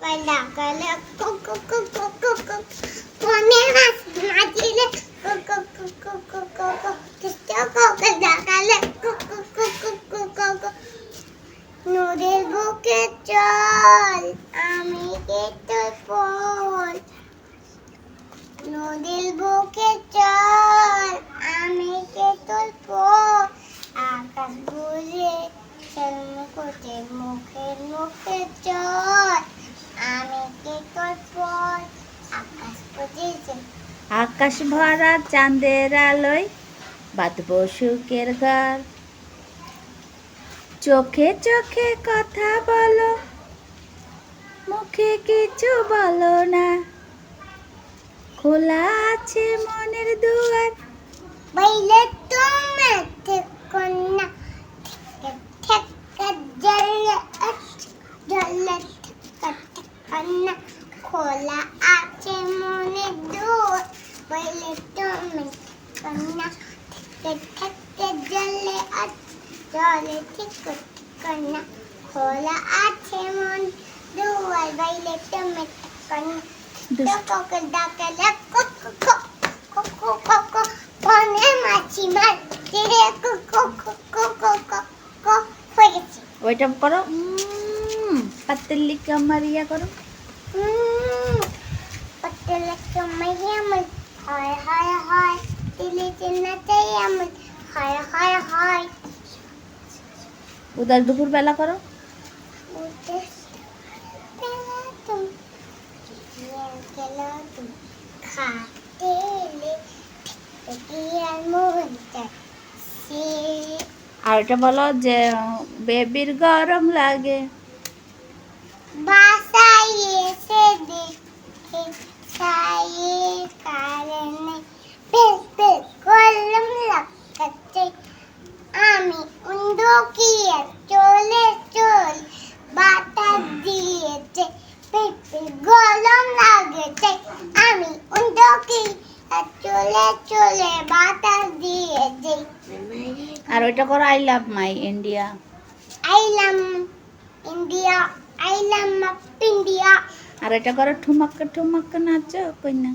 ডাকালে কুক কুক কুক কুক কুক কুক মনে মাছ মাঝিলে কুক কুক কুক কুক কুক কুক কুক কৃষ্ণ কুক ডাকালে কুক কুক কুক কুক কুক কুক কুক নদীর বুকে চল আমি কে তোর ফল নদীর বুকে চল আমি কে তোর ফল আকাশ বুঝে মুখে মুখে মুখে চল আকাশ ভরা চাঁদের আলোয় বাঁধব সুখের ঘর। চোখে চোখে কথা বলো, মুখে কিছু বলো না। খোলা আছে মনের দুয়ার। বাইলে তুমি থেকো না খোলা আছে মনে বাইলে তুমি থেকো না ঠেকা ঠেকা জলে জলে ঠেকো না খোলা আছে মন দুয়ার বাইলে তুমি না ডাকালে ডাকালে কুক কুক কুক পনে মাছি রে কুক কুক কুক কুক হয়ে গেছে ওইটা করো পাতলি কামারিয়া করো কমাই আমার হায় হায় হায় উদার দুপুর বেলা করো। আর ওটা বলো যে বেবির গরম লাগে। বাসায় এসে দেখে আর ওইটা করো I love my India I love India I love India আর এটা করো ঠুমাক্কা ঠুমাক্কা নাচো কইনা।